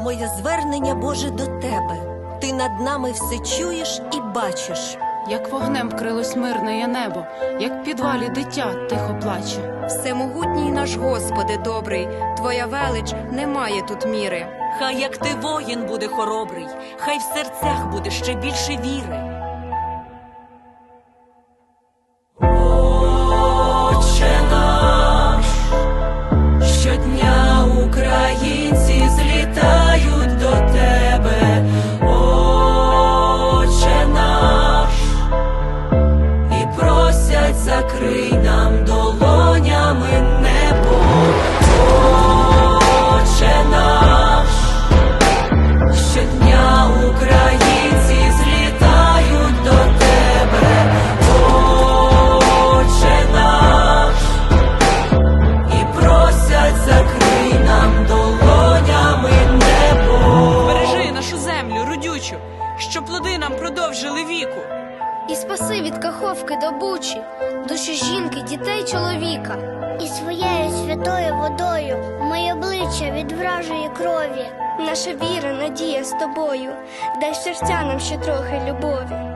Моє звернення, Боже, до тебе. Ти над нами все чуєш і бачиш. Як вогнем вкрилось мирне небо, як в підвалі дитя тихо плаче. Всемогутній наш Господи добрий, Твоя велич не має тут міри. Хай як ти воїн буде хоробрий, хай в серцях буде ще більше віри. Родючу, щоб плоди нам продовжили віку. І спаси від каховки до бучі, душі жінки, дітей, чоловіка. І своєю святою водою моє обличчя від вражої крові. Наша віра, надія з тобою, дай серця нам ще трохи любові.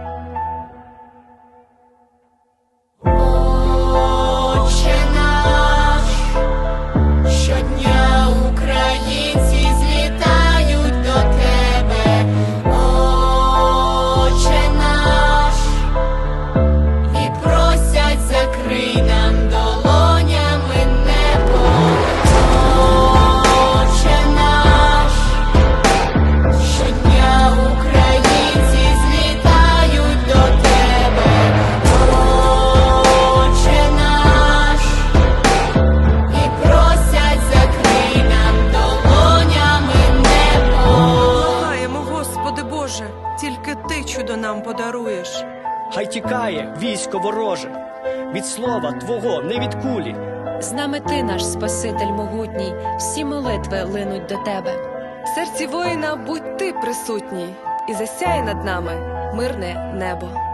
Чудо нам подаруєш. Хай тікає військо вороже від слова Твого, не від кулі. З нами ти, наш Спаситель могутній, всі молитви линуть до тебе. В серці воїна будь ти присутній, і засяє над нами мирне небо.